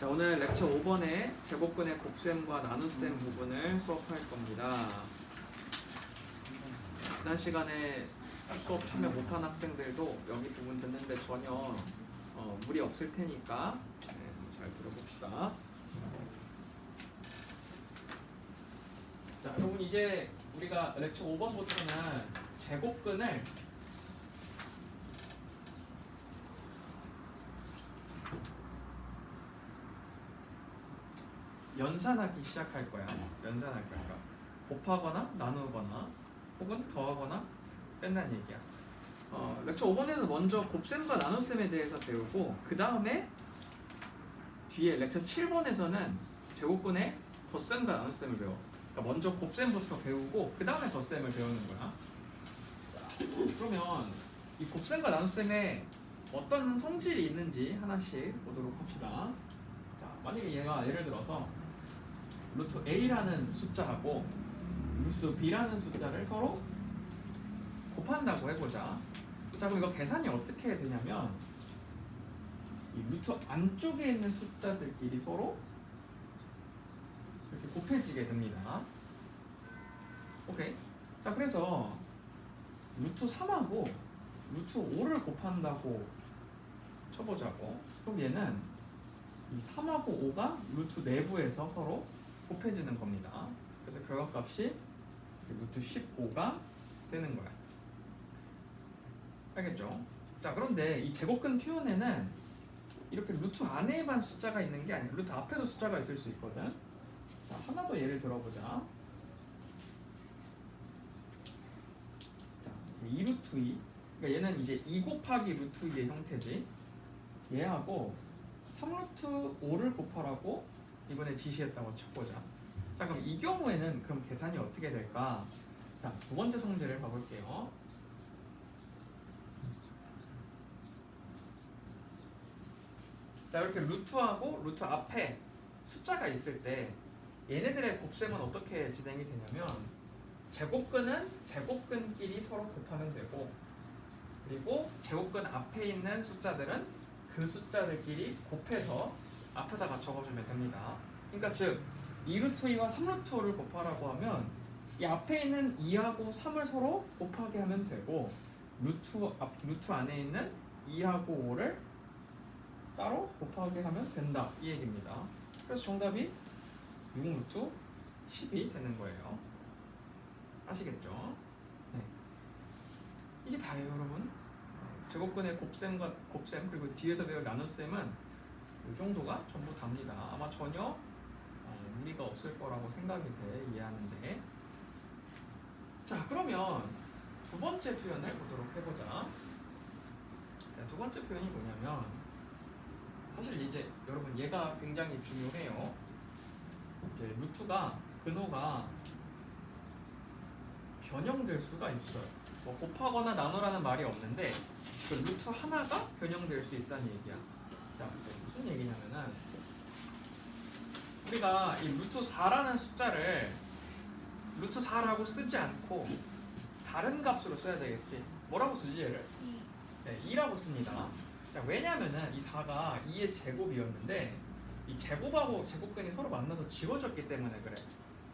자, 오늘 렉처 5번의 제곱근의 곱셈과 나눗셈 부분을 수업할 겁니다. 지난 시간에 수업 참여 못한 학생들도 여기 부분 듣는데 전혀 어, 무리 없을 테니까 네, 잘 들어봅시다. 자, 여러분 이제 우리가 렉처 5번부터는 제곱근을 연산하기 시작할 거야. 연산할 거야. 그러니까 곱하거나 나누거나 혹은 더하거나 뺀다는 얘기야. 어, 렉처 5번에는 먼저 곱셈과 나눗셈에 대해서 배우고 그 다음에 뒤에 렉처 7번에서는 제곱근의 덧셈과 나눗셈을 배워. 그러니까 먼저 곱셈부터 배우고 그 다음에 덧셈을 배우는 거야. 그러면 이 곱셈과 나눗셈에 어떤 성질이 있는지 하나씩 보도록 합시다. 자, 만약에 얘가 예를 들어서 루트 a라는 숫자하고 루트 b라는 숫자를 서로 곱한다고 해보자. 자, 그럼 이거 계산이 어떻게 되냐면 이 루트 안쪽에 있는 숫자들끼리 서로 이렇게 곱해지게 됩니다. 오케이. 자, 그래서 루트 3하고 루트 5를 곱한다고 쳐보자고. 그럼 얘는 이 3하고 5가 루트 내부에서 서로 곱해지는 겁니다. 그래서 결과값이 루트 15가 되는 거야. 알겠죠? 자, 그런데 이 제곱근 표현에는 이렇게 루트 안에만 숫자가 있는 게 아니라 루트 앞에도 숫자가 있을 수 있거든. 자, 하나 더 예를 들어보자. 자, 2 루트 2. 그러니까 얘는 이제 2 곱하기 루트 2의 형태지. 얘하고 3루트 5를 곱하라고 이번에 지시했다고 쳐보자. 자, 그럼 이 경우에는 그럼 계산이 어떻게 될까? 자, 두 번째 성질을 봐볼게요. 자, 이렇게 루트하고 루트 앞에 숫자가 있을 때 얘네들의 곱셈은 어떻게 진행이 되냐면 제곱근은 제곱근끼리 서로 곱하면 되고 그리고 제곱근 앞에 있는 숫자들은 그 숫자들끼리 곱해서 앞에다가 적어주면 됩니다. 그러니까 즉 2루트 2와 3루트 5를 곱하라고 하면 이 앞에 있는 2하고 3을 서로 곱하게 하면 되고 루트 앞 루트 안에 있는 2하고 5를 따로 곱하게 하면 된다 이 얘기입니다. 그래서 정답이 6루트 10이 되는 거예요. 아시겠죠? 네. 이게 다예요, 여러분. 네. 제곱근의 곱셈과 곱셈 그리고 뒤에서 배울 나눗셈은 이 정도가 전부 답니다. 아마 전혀 어, 무리가 없을 거라고 생각이 돼 이해하는데. 자, 그러면 두 번째 표현을 보도록 해보자. 자, 두 번째 표현이 뭐냐면 사실 이제 여러분 얘가 굉장히 중요해요. 이제 루트가 근호가 변형될 수가 있어요. 뭐 곱하거나 나누라는 말이 없는데 그 루트 하나가 변형될 수 있다는 얘기야. 자, 무슨 얘기냐면은 우리가 이 루트 4라는 숫자를 루트 4라고 쓰지 않고 다른 값으로 써야 되겠지. 뭐라고 쓰지 얘를? 네, 2라고 씁니다. 자, 왜냐면은 이 4가 2의 제곱이었는데 이 제곱하고 제곱근이 서로 만나서 지워졌기 때문에 그래.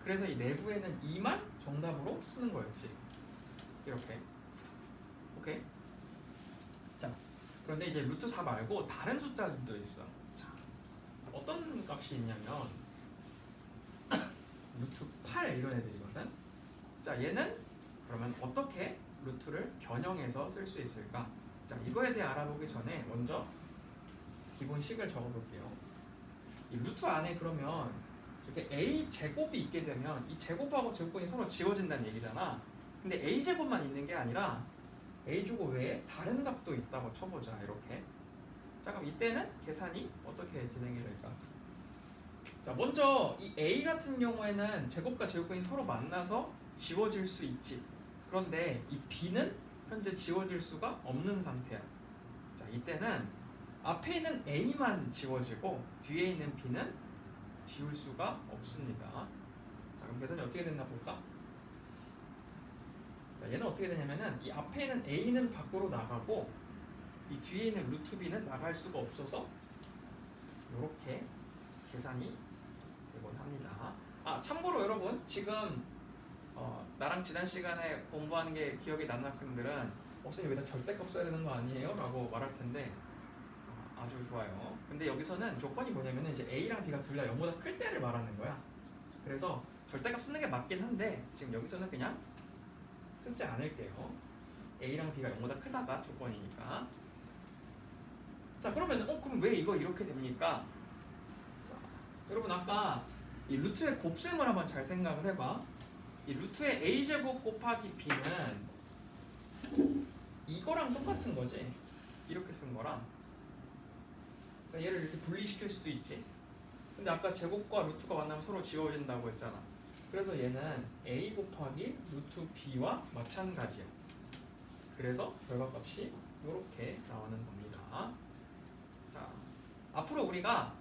그래서 이 내부에는 2만 정답으로 쓰는 거였지. 이렇게. 오케이? 자, 그런데 이제 루트 4 말고 다른 숫자들도 있어. 자, 어떤 값이 있냐면 루트 8 이런 애들이거든. 자, 얘는 그러면 어떻게 루트를 변형해서 쓸 수 있을까? 자, 이거에 대해 알아보기 전에 먼저 기본식을 적어볼게요. 이 루트 안에 그러면 이렇게 a 제곱이 있게 되면 이 제곱하고 제곱근이 서로 지워진다는 얘기잖아. 근데 a 제곱만 있는 게 아니라 a 제곱 외에 다른 값도 있다고 쳐보자 이렇게. 자 그럼 이때는 계산이 어떻게 진행이 될까? 자 먼저 이 a 같은 경우에는 제곱과 제곱근이 서로 만나서 지워질 수 있지. 그런데 이 b는 현재 지워질 수가 없는 상태야. 자 이때는 앞에 있는 a만 지워지고 뒤에 있는 b는 지울 수가 없습니다. 자, 그럼 계산이 어떻게 됐나 볼까? 자, 얘는 어떻게 되냐면은 이 앞에 있는 a는 밖으로 나가고 이 뒤에 있는 루트 b는 나갈 수가 없어서 이렇게 계산이 되곤 합니다. 아 참고로 여러분 지금 어, 나랑 지난 시간에 공부하는 게 기억이 나는 학생들은 혹시 여기다 절대값 써야 되는 거 아니에요? 라고 말할 텐데 어, 아주 좋아요. 근데 여기서는 조건이 뭐냐면은 이제 A랑 B가 둘 다 0보다 클 때를 말하는 거야. 그래서 절대값 쓰는 게 맞긴 한데 지금 여기서는 그냥 쓰지 않을게요. A랑 B가 0보다 크다가 조건이니까. 자 그러면 어 그럼 왜 이거 이렇게 됩니까? 자, 여러분 아까 이 루트의 곱셈을 한번 잘 생각을 해봐. 이 루트의 a 제곱 곱하기 b는 이거랑 똑같은 거지. 이렇게 쓴 거랑. 그러니까 얘를 이렇게 분리시킬 수도 있지. 근데 아까 제곱과 루트가 만나면 서로 지워진다고 했잖아. 그래서 얘는 a 곱하기 루트 b와 마찬가지야. 그래서 결과값이 이렇게 나오는 겁니다. 자, 앞으로 우리가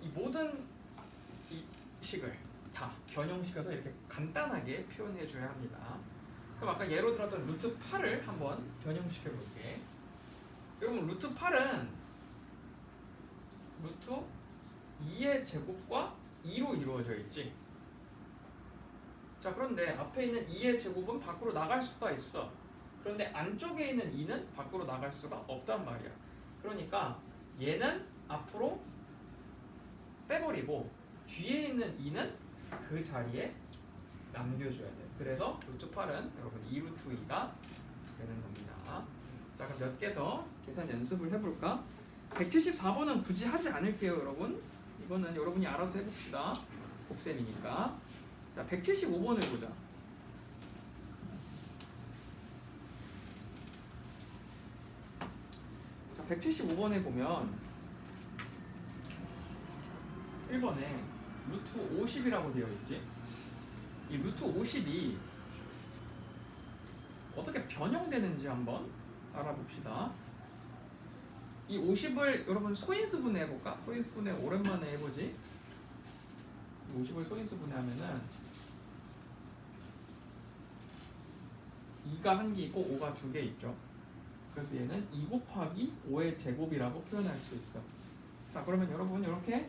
이 모든 이 식을 다 변형시켜서 이렇게 간단하게 표현해 줘야 합니다. 그럼 아까 예로 들었던 루트 8을 한번 변형시켜 볼게. 여러분 루트 8은 루트 2의 제곱과 2로 이루어져 있지. 자 그런데 앞에 있는 2의 제곱은 밖으로 나갈 수가 있어. 그런데 안쪽에 있는 2는 밖으로 나갈 수가 없단 말이야. 그러니까 얘는 앞으로 빼버리고 뒤에 있는 2는 그 자리에 남겨줘야 돼. 그래서 루트 8은 여러분 2루트 2가 되는 겁니다. 자 그럼 몇 개 더 계산 연습을 해볼까? 174번은 굳이 하지 않을게요 여러분. 이거는 여러분이 알아서 해봅시다. 곱셈이니까. 자 175번을 보자. 자 175번에 보면 1번에 루트 50이라고 되어 있지. 이 루트 50이 어떻게 변형되는지 한번 알아봅시다. 이 50을 여러분 소인수분해 해볼까? 소인수분해 오랜만에 해보지. 50을 소인수 분해 하면은 2가 한 개 있고 5가 두 개 있죠. 그래서 얘는 2 곱하기 5의 제곱이라고 표현할 수 있어. 자 그러면 여러분 이렇게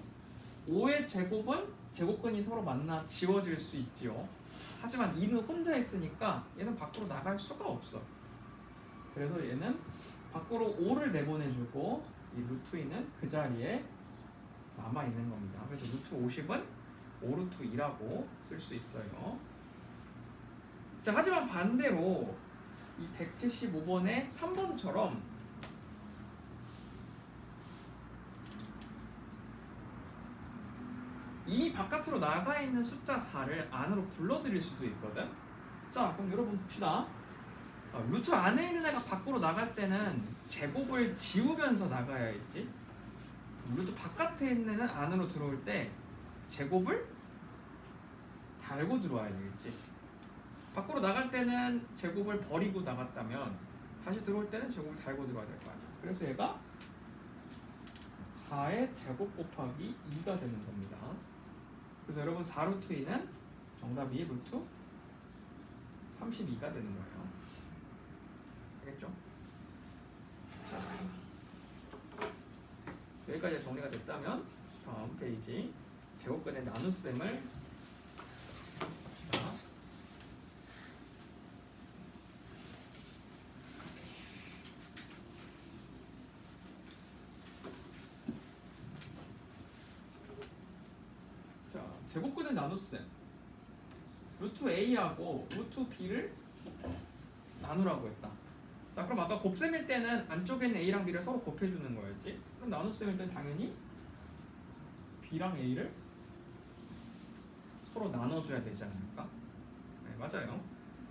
5의 제곱은 제곱근이 서로 만나 지워질 수 있지요. 하지만 2는 혼자 있으니까 얘는 밖으로 나갈 수가 없어. 그래서 얘는 밖으로 5를 내보내주고 이 루트 2는 그 자리에 남아 있는 겁니다. 그래서 루트 50은 5루트 2라고 쓸 수 있어요. 자 하지만 반대로 이 175번의 3번처럼 이미 바깥으로 나가 있는 숫자 4를 안으로 불러들일 수도 있거든. 자, 그럼 여러분 봅시다. 어, 루트 안에 있는 애가 밖으로 나갈 때는 제곱을 지우면서 나가야 했지. 루트 바깥에 있는 애는 안으로 들어올 때 제곱을 달고 들어와야 되겠지. 밖으로 나갈 때는 제곱을 버리고 나갔다면 다시 들어올 때는 제곱을 달고 들어와야 될 거 아니야. 그래서 얘가 4의 제곱 곱하기 2가 되는 겁니다. 그래서 여러분 4 루트 2는 정답이 루트 32가 되는 거예요. 알겠죠? 자, 여기까지 정리가 됐다면 다음 페이지 제곱근의 나눗셈을 합시다. 자, 제곱근의 나눗셈. 루트 a하고 루트 b를 나누라고 했다. 자, 그럼 아까 곱셈일 때는 안쪽에 있는 a랑 b를 서로 곱해주는 거였지. 그럼 나눗셈일 때는 당연히 b랑 a를 서로 나눠줘야 되지 않을까? 네, 맞아요.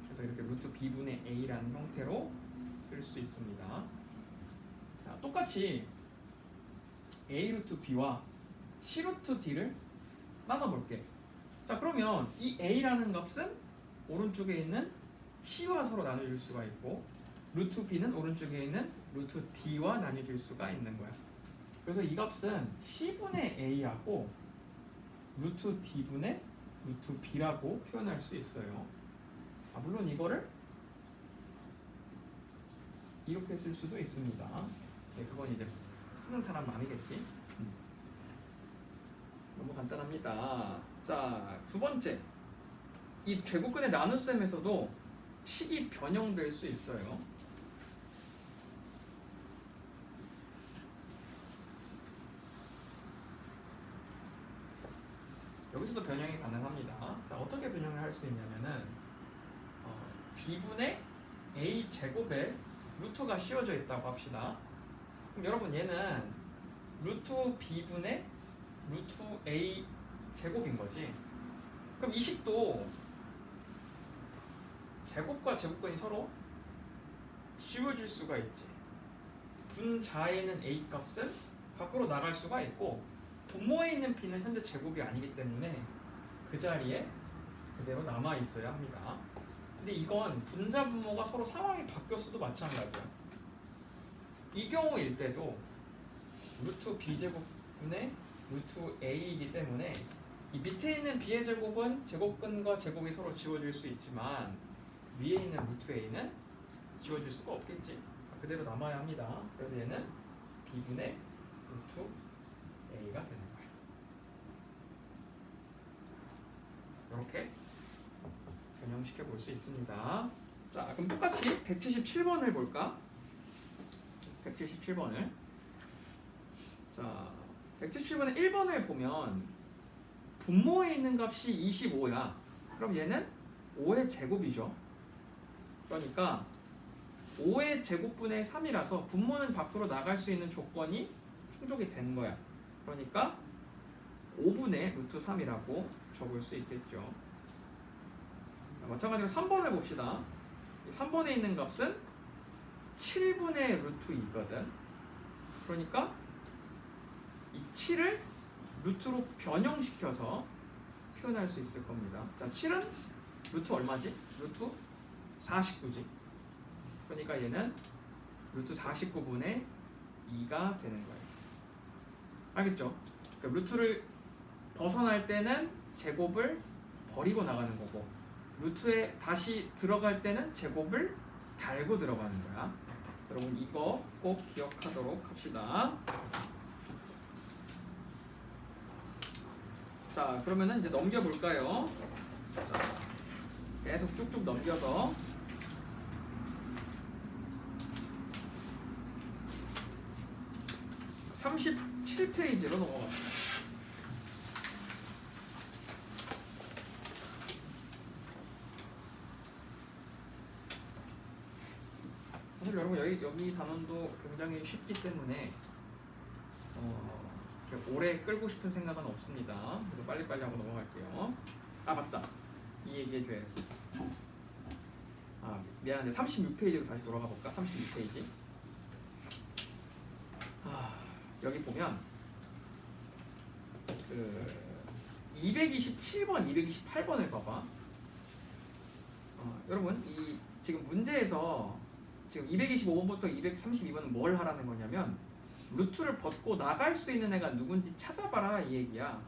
그래서 이렇게 루트 b분의 a라는 형태로 쓸 수 있습니다. 자, 똑같이 a 루트 b와 c 루트 d를 나눠볼게. 자 그러면 이 a라는 값은 오른쪽에 있는 c와 서로 나눠줄 수가 있고 루트 b는 오른쪽에 있는 루트 d와 나눠질 수가 있는 거야. 그래서 이 값은 c분의 a하고 루트 d분의 루트 b라고 표현할 수 있어요. 아, 물론 이거를 이렇게 쓸 수도 있습니다. 네, 그건 이제 쓰는 사람 마음이겠지. 음. 넘어가. 간단합니다. 자, 두 번째. 이 제곱근의 나눗셈에서도 식이 변형될 수 있어요. 여기서도 변형이 가능합니다. 자, 어떻게 변형을 할 수 있냐면은 어, b분의 a 제곱에 루트가 씌워져 있다고 합시다. 그럼 여러분 얘는 루트 b분의 루트 a 제곱인 거지. 그럼 이 식도 제곱과 제곱근이 서로 씌워질 수가 있지. 분자에 있는 a 값은 밖으로 나갈 수가 있고 분모에 있는 b는 현재 제곱이 아니기 때문에 그 자리에 그대로 남아 있어야 합니다. 근데 이건 분자 분모가 서로 상황이 바뀌었어도 마찬가지야. 이 경우일 때도 루트 b 제곱분의 루트 a이기 때문에 이 밑에 있는 b의 제곱은 제곱근과 제곱이 서로 지워질 수 있지만 위에 있는 루트 a는 지워질 수가 없겠지. 그대로 남아야 합니다. 그래서 얘는 b분의 루트 a가 되는 거야. 이렇게 변형시켜 볼 수 있습니다. 자, 그럼 똑같이 177번을 볼까? 177번을. 자, 177번의 1번을 보면 분모에 있는 값이 25야. 그럼 얘는 5의 제곱이죠. 그러니까 5의 제곱분의 3이라서 분모는 밖으로 나갈 수 있는 조건이 충족이 된 거야. 그러니까 5분의 루트 3이라고 적을 수 있겠죠. 자, 마찬가지로 3번을 봅시다. 3번에 있는 값은 7분의 루트 2거든. 그러니까 이 7을 루트로 변형시켜서 표현할 수 있을 겁니다. 자, 7은 루트 얼마지? 루트 49지. 그러니까 얘는 루트 49분의 2가 되는 거예요. 알겠죠? 그러니까 루트를 벗어날 때는 제곱을 버리고 나가는 거고 루트에 다시 들어갈 때는 제곱을 달고 들어가는 거야. 여러분 이거 꼭 기억하도록 합시다. 자 그러면은 이제 넘겨 볼까요? 자, 계속 쭉쭉 넘겨서 (37 페이지로) 넘어갑니다. 사실 여러분 여기 여기 단원도 굉장히 쉽기 때문에 오래 끌고 싶은 생각은 없습니다. 그래서 빨리빨리 하고 넘어갈게요. 아 맞다. 이 얘기해 줘야지. 아 미안한데 36페이지로 다시 돌아가 볼까? 36페이지. 아 여기 보면 그 227번, 228번을 봐봐. 어, 여러분 이 지금 문제에서 지금 225번부터 232번은 뭘 하라는 거냐면 루트를 벗고 나갈 수 있는 애가 누군지 찾아봐라 이 얘기야.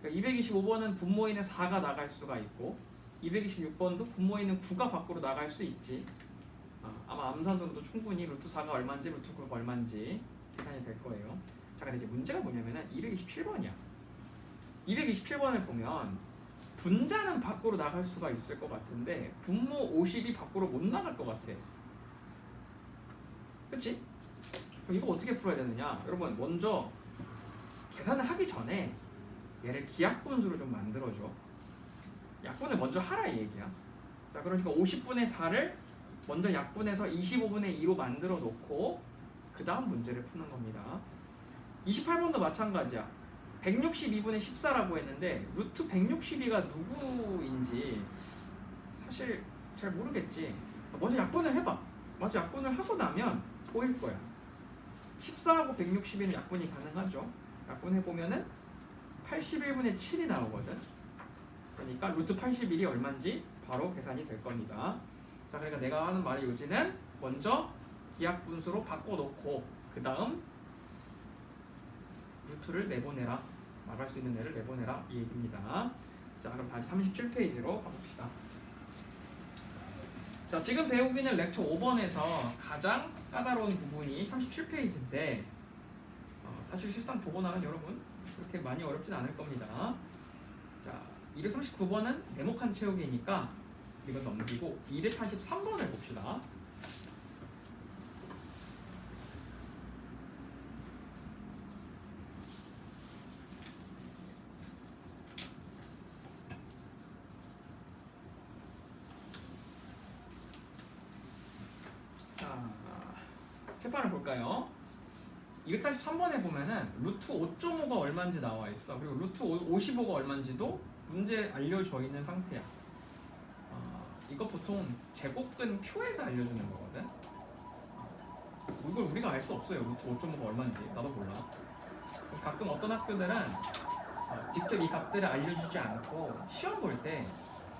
그러니까 225번은 분모에 있는 4가 나갈 수가 있고 226번도 분모에 있는 9가 밖으로 나갈 수 있지. 어, 아마 암산으로도 충분히 루트 4가 얼마인지 루트 9가 얼마인지 계산이 될 거예요. 자, 근데 이제 문제가 뭐냐면은 227번이야. 227번을 보면 분자는 밖으로 나갈 수가 있을 것 같은데 분모 50이 밖으로 못 나갈 것 같아. 그치? 그럼 이거 어떻게 풀어야 되느냐? 여러분 먼저 계산을 하기 전에 얘를 기약분수로 좀 만들어줘. 약분을 먼저 하라 이 얘기야. 자 그러니까 50분의 4를 먼저 약분해서 25분의 2로 만들어 놓고 그 다음 문제를 푸는 겁니다. 28번도 마찬가지야. 162분의 14라고 했는데 루트 162가 누구인지 사실 잘 모르겠지. 먼저 약분을 해봐. 먼저 약분을 하고 나면 보일 거야. 14하고 160은 약분이 가능하죠. 약분해 보면은 81분의 7이 나오거든. 그러니까 루트 81이 얼마인지 바로 계산이 될 겁니다. 자, 그러니까 내가 하는 말의 요지는 먼저 기하분수로 바꿔놓고 그 다음 루트를 내보내라. 나갈 수 있는 애를 내보내라 이 얘기입니다. 자, 그럼 다시 37페이지로 가봅시다. 자, 지금 배우고 있는 렉처 5번에서 가장 까다로운 부분이 37페이지인데 어, 사실 실상 보고 나면 여러분 그렇게 많이 어렵진 않을 겁니다. 자, 239번은 네모칸 채우기니까 이건 넘기고 243번을 봅시다. 자, 책판을 볼까요? 243번에 보면은 루트 5.5가 얼마인지 나와 있어. 그리고 루트 55가 얼마인지도 문제 알려져 있는 상태야. 아, 이거 보통 제곱근 표에서 알려주는 거거든. 이걸 우리가 알 수 없어요. 루트 5.5가 얼마인지 나도 몰라. 가끔 어떤 학교들은 어, 직접 이 값들을 알려주지 않고 시험 볼 때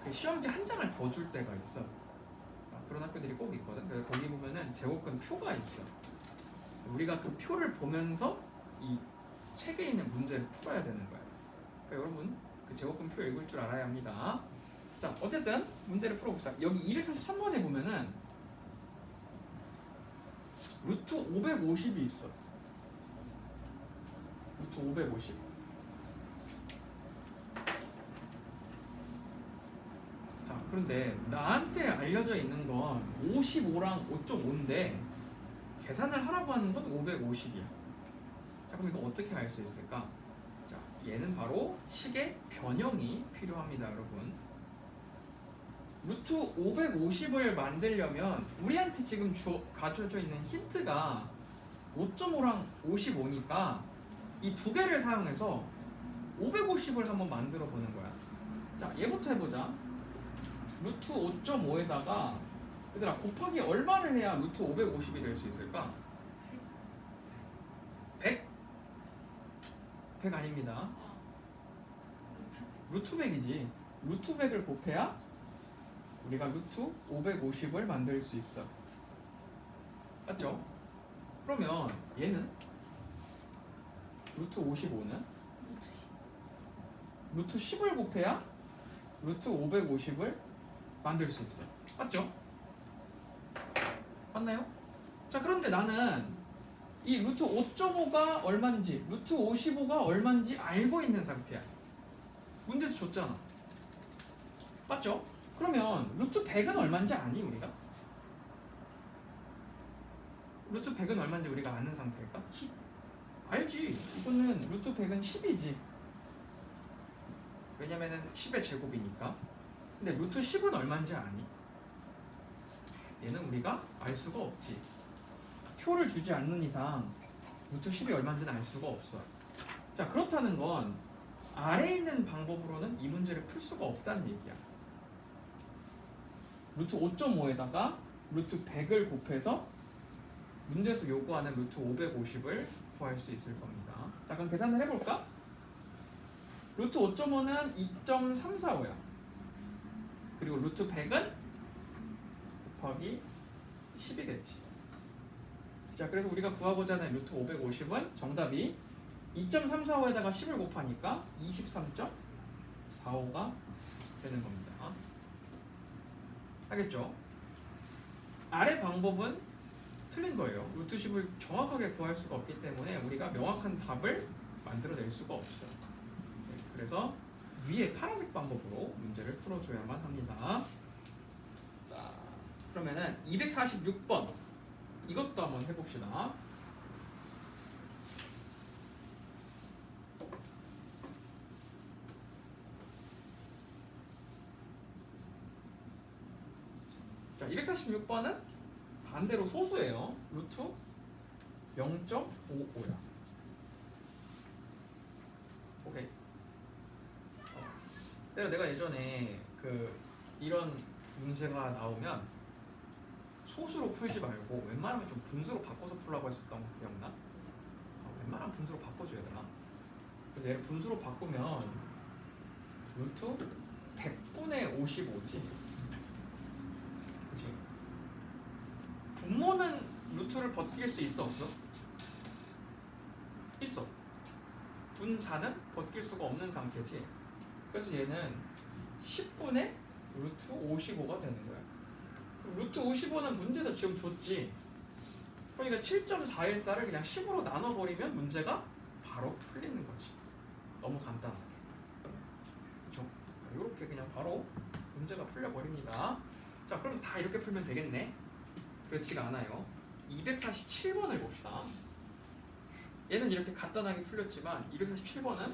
그 시험지 한 장을 더 줄 때가 있어. 아, 그런 학교들이 꼭 있거든. 그래서 거기 보면은 제곱근 표가 있어. 우리가 그 표를 보면서 이 책에 있는 문제를 풀어야 되는 거야. 그러니까 여러분 그 제곱근 표 읽을 줄 알아야 합니다. 자, 어쨌든 문제를 풀어봅시다. 여기 233번에 보면은 루트 550이 있어. 루트 550. 자, 그런데 나한테 알려져 있는 건 55랑 5.5인데 계산을 하라고 하는 건 550이야. 자, 그럼 이거 어떻게 알 수 있을까? 자, 얘는 바로 식의 변형이 필요합니다, 여러분. 루트 550을 만들려면 우리한테 지금 주, 가져져 있는 힌트가 5.5랑 55니까 이 두 개를 사용해서 550을 한번 만들어 보는 거야. 자, 얘부터 해보자. 루트 5.5에다가 얘들아 곱하기 얼마를 해야 루트 550이 될 수 있을까? 100? 100 아닙니다. 루트 100이지. 루트 100을 곱해야 우리가 루트 550을 만들 수 있어. 맞죠? 그러면 얘는 루트 55는 루트 10을 곱해야 루트 550을 만들 수 있어. 맞죠? 맞나요? 자, 그런데 나는 이 루트 5.5가 얼마인지, 루트 55가 얼마인지 알고 있는 상태야. 문제에서 줬잖아. 맞죠? 그러면 루트 100은 얼마인지 아니 우리가? 루트 100은 얼마인지 우리가 아는 상태일까? 10. 알지. 이거는 루트 100은 10이지. 왜냐면은 10의 제곱이니까. 근데 루트 10은 얼마인지 아니? 얘는 우리가 알 수가 없지. 표를 주지 않는 이상 루트 10이 얼마인지는 알 수가 없어. 자, 그렇다는 건 아래에 있는 방법으로는 이 문제를 풀 수가 없다는 얘기야. 루트 5.5에다가 루트 100을 곱해서 문제에서 요구하는 루트 550을 구할 수 있을 겁니다. 자, 그럼 계산을 해볼까? 루트 5.5는 2.345야. 그리고 루트 100은 곱하기 10이겠지. 자, 그래서 우리가 구하고자 하는 루트 550은 정답이 2.345에다가 10을 곱하니까 23.45가 되는 겁니다. 알겠죠? 아래 방법은 틀린 거예요. 루트 10을 정확하게 구할 수가 없기 때문에 우리가 명확한 답을 만들어낼 수가 없어요. 네, 그래서 위에 파란색 방법으로 문제를 풀어줘야만 합니다. 자, 그러면은 246번 이것도 한번 해봅시다. 자, 246번은 반대로 소수예요. 루트 0.55야. 오케이. 어. 내가 내가 예전에 그 이런 문제가 나오면 소수로 풀지 말고 웬만하면 좀 분수로 바꿔서 풀라고 했었던 거 기억나? 어, 웬만하면 분수로 바꿔줘야 되나? 그래서 얘를 분수로 바꾸면 루트 100분의 55지. 그치? 분모는 루트를 버틸 수 있어 없어? 있어. 분자는 버틸 수가 없는 상태지. 그래서 얘는 10분의 루트 55가 되는 거야. 루트 55는 문제에서 지금 줬지. 그러니까 7.414를 그냥 10으로 나눠버리면 문제가 바로 풀리는 거지. 너무 간단하게. 그렇죠? 이렇게 그냥 바로 문제가 풀려버립니다. 자, 그럼 다 이렇게 풀면 되겠네. 그렇지가 않아요. 247번을 봅시다. 얘는 이렇게 간단하게 풀렸지만 247번은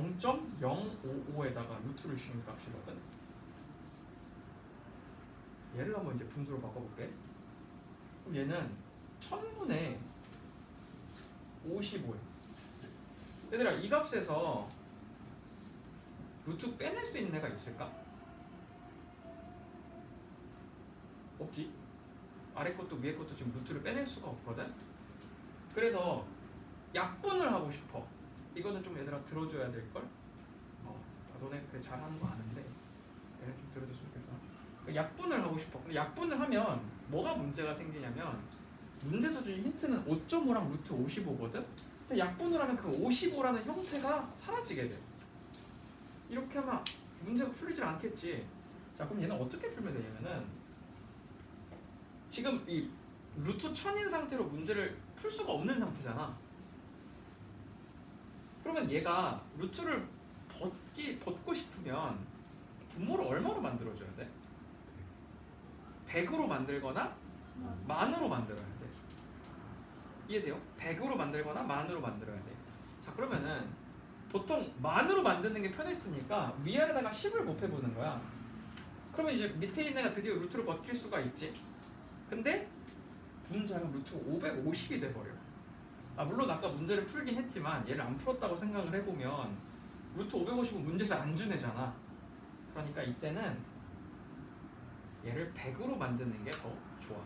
(0.055에다가) 루트를 씌운 값이거든. 얘를 한번 이제 분수로 바꿔볼게. 그럼 얘는 천분의 55야. 얘들아 이 값에서 루트 빼낼 수 있는 애가 있을까? 없지. 아래 것도 위에 것도 지금 루트를 빼낼 수가 없거든. 그래서 약분을 하고 싶어. 이거는 좀 얘들아 들어줘야 될 걸. 어, 아, 너네 그래 잘하는 거 아는데 얘는 좀 들어줬으면 좋겠어. 그 약분을 하고 싶어. 근데 약분을 하면 뭐가 문제가 생기냐면 문제에서 준 힌트는 5.5랑 루트 55거든. 근데 약분을 하면 그 55라는 형태가 사라지게 돼. 이렇게 하면 문제가 풀리질 않겠지. 자, 그럼 얘는 어떻게 풀면 되냐면은 지금 이 루트 천인 상태로 문제를 풀 수가 없는 상태잖아. 그러면 얘가 루트를 벗기 벗고 싶으면 분모를 얼마로 만들어줘야 돼? 100으로 만들거나 만으로 만들어야 돼. 이해돼요? 100으로 만들거나 만으로 만들어야 돼. 자 그러면은 보통 만으로 만드는 게 편했으니까 위아래다가 10을 곱해보는 거야. 그러면 이제 밑에 있는 애가 드디어 루트를 벗길 수가 있지. 근데 문제가 루트 550이 돼버려. 아 물론 아까 문제를 풀긴 했지만 얘를 안 풀었다고 생각을 해보면 루트 550은 문제에서 안준 애잖아. 그러니까 이때는 얘를 100으로 만드는 게 더 좋아.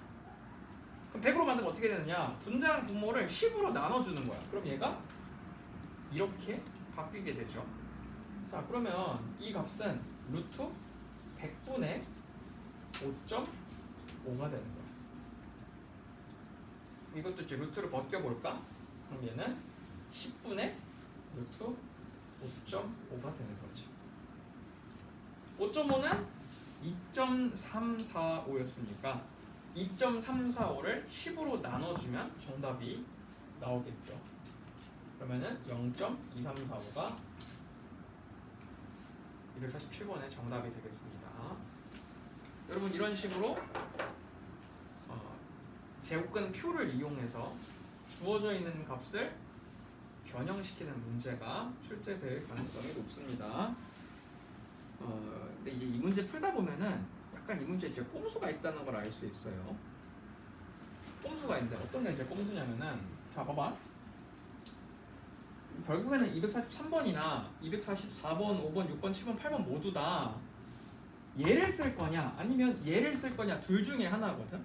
그럼 100으로 만들면 어떻게 되느냐? 분자랑 분모를 10으로 나눠주는 거야. 그럼 얘가 이렇게 바뀌게 되죠. 자, 그러면 이 값은 루트 100분의 5.5가 되는 거야. 이것도 이제 루트를 벗겨볼까? 그럼 얘는 10분의 루트 5.5가 되는 거지. 5.5는 2.345였으니까 2.345를 10으로 나눠주면 정답이 나오겠죠. 그러면은 0.2345가 247번의 정답이 되겠습니다. 여러분 이런 식으로 어, 제곱근 표를 이용해서 주어져 있는 값을 변형시키는 문제가 출제될 가능성이 높습니다. 어, 근데 이제 이 문제 풀다 보면은 약간 이 문제에 이제 꼼수가 있다는 걸 알 수 있어요. 꼼수가 있는데 어떤 게 이제 꼼수냐면은 자 봐봐. 결국에는 243번이나 244번, 5번, 6번, 7번, 8번 모두 다 얘를 쓸 거냐 아니면 얘를 쓸 거냐 둘 중에 하나거든.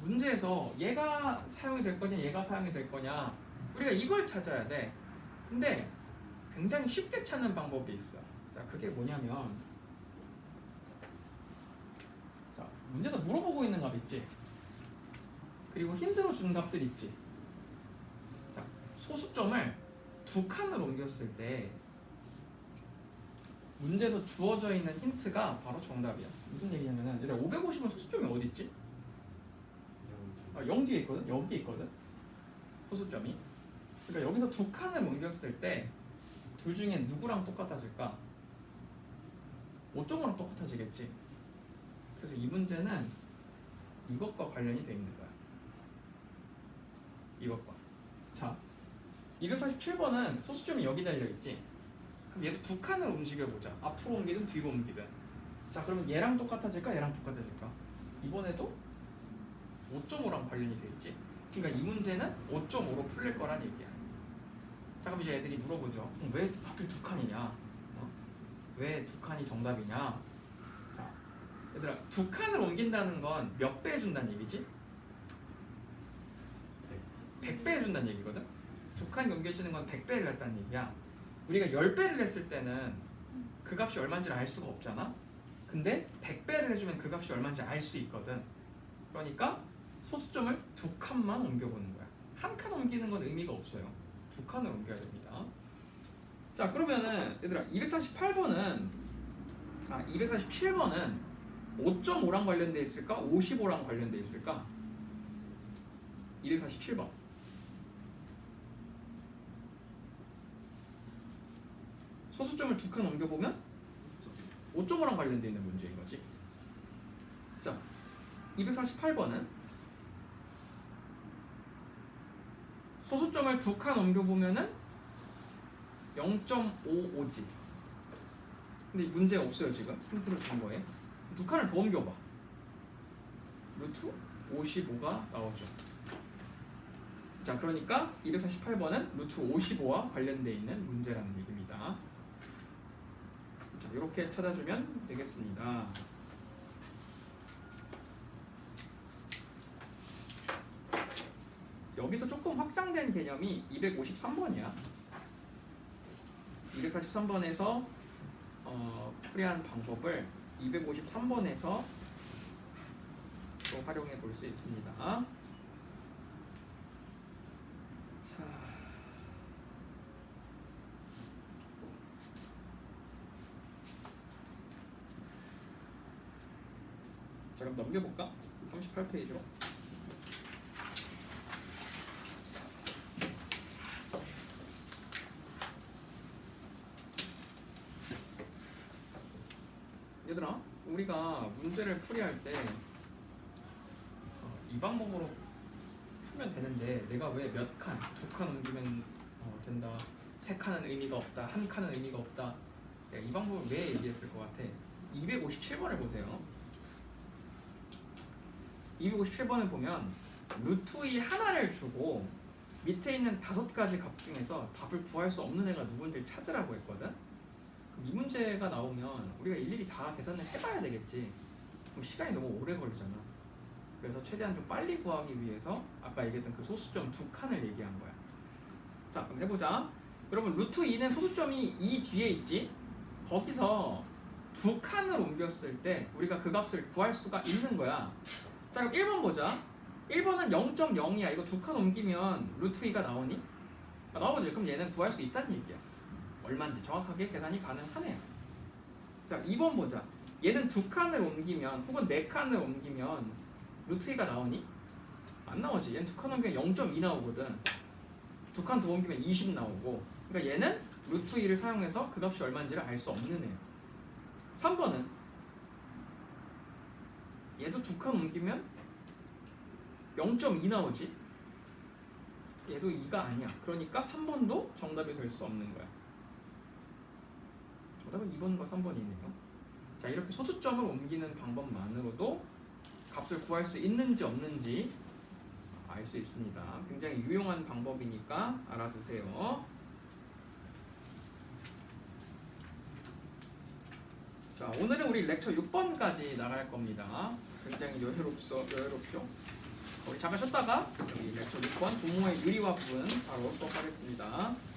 문제에서 얘가 사용이 될 거냐 얘가 사용이 될 거냐 우리가 이걸 찾아야 돼. 근데 굉장히 쉽게 찾는 방법이 있어. 자, 그게 뭐냐면 자, 문제에서 물어보고 있는 값 있지. 그리고 힌트로 준 값들 있지. 자, 소수점을 두 칸으로 옮겼을 때 문제에서 주어져 있는 힌트가 바로 정답이야. 무슨 얘기냐면은 얘들아 550은 소수점이 어디 있지? 아, 0 뒤에 있거든. 여기 있거든. 소수점이. 그러니까 여기서 두 칸을 옮겼을 때 둘 중에 누구랑 똑같아질까? 5.5랑 똑같아지겠지. 그래서 이 문제는 이것과 관련이 돼 있는 거야. 이것과. 자, 247번은 소수점이 여기 달려 있지. 그럼 얘도 두 칸을 움직여 보자. 앞으로 옮기든 뒤로 옮기든. 자, 그러면 얘랑 똑같아질까? 얘랑 똑같아질까? 이번에도 5.5랑 관련이 돼 있지. 그러니까 이 문제는 5.5로 풀릴 거란 얘기야. 자, 그럼 이제 애들이 물어보죠. 왜 하필 두 칸이냐? 어? 왜두 칸이 정답이냐? 자, 얘들아, 두 칸을 옮긴다는 건 몇 배 해준다는 얘기지? 100배 해준다는 얘기거든? 두 칸이 옮겨지는 건 100배를 했다는 얘기야. 우리가 10배를 했을 때는 그 값이 얼마인지 알 수가 없잖아? 근데 100배를 해주면 그 값이 얼마인지 알 수 있거든. 그러니까 소수점을 두 칸만 옮겨보는 거야. 한 칸 옮기는 건 의미가 없어요. 두 칸을 옮겨야 됩니다. 자 그러면은 얘들아 248번은 아 247번은 5.5랑 관련돼 있을까? 55랑 관련돼 있을까? 247번. 소수점을 두 칸 옮겨보면 5.5랑 관련돼 있는 문제인 거지. 자, 248번은 소수점을 두 칸 옮겨보면은 0.55지. 근데 문제 없어요 지금 힌트를 준 거에 두 칸을 더 옮겨봐. 루트 55가 나오죠. 자 그러니까 248번은 루트 55와 관련돼 있는 문제라는 얘기입니다. 자 이렇게 찾아주면 되겠습니다. 여기서 조금 확장된 개념이 253번이야. 243번에서 어, 풀이한 방법을 253번에서 또 활용해 볼 수 있습니다. 자, 자 그럼 넘겨볼까? 38페이지로. 얘들아, 우리가 문제를 풀이할 때 이 방법으로 풀면 되는데 내가 왜 몇 칸, 두 칸 옮기면 어, 된다, 세 칸은 의미가 없다, 한 칸은 의미가 없다. 이 방법을 왜 얘기했을 것 같아? 257번을 보세요. 257번을 보면 루트의 하나를 주고 밑에 있는 다섯 가지 값 중에서 답을 구할 수 없는 애가 누군지 찾으라고 했거든. 이 문제가 나오면 우리가 일일이 다 계산을 해봐야 되겠지. 그럼 시간이 너무 오래 걸리잖아. 그래서 최대한 좀 빨리 구하기 위해서 아까 얘기했던 그 소수점 두 칸을 얘기한 거야. 자, 그럼 해보자. 여러분 루트 2는 소수점이 이 뒤에 있지. 거기서 두 칸을 옮겼을 때 우리가 그 값을 구할 수가 있는 거야. 자, 그럼 1번 보자. 1번은 0.0이야. 이거 두 칸 옮기면 루트 2가 나오니? 아, 나오지. 그럼 얘는 구할 수 있다는 얘기야. 얼마인지 정확하게 계산이 가능하네요. 자, 2번 보자. 얘는 두 칸을 옮기면 혹은 네 칸을 옮기면 루트 2가 나오니? 안 나오지. 얘는 두 칸 옮기면 0.2 나오거든. 두 칸 더 옮기면 20 나오고. 그러니까 얘는 루트 2를 사용해서 그 값이 얼마인지를 알 수 없는 애야. 3번은 얘도 두 칸 옮기면 0.2 나오지. 얘도 2가 아니야. 그러니까 3번도 정답이 될 수 없는 거야. 정답은 2번과 3번이네요. 자, 이렇게 소수점을 옮기는 방법만으로도 값을 구할 수 있는지 없는지 알 수 있습니다. 굉장히 유용한 방법이니까 알아두세요. 자, 오늘은 우리 렉처 6번까지 나갈 겁니다. 굉장히 여유롭소, 여유롭죠? 우리 잠깐 쉬었다가 렉처 6번 부모의 유리화 부분 바로 수업하겠습니다.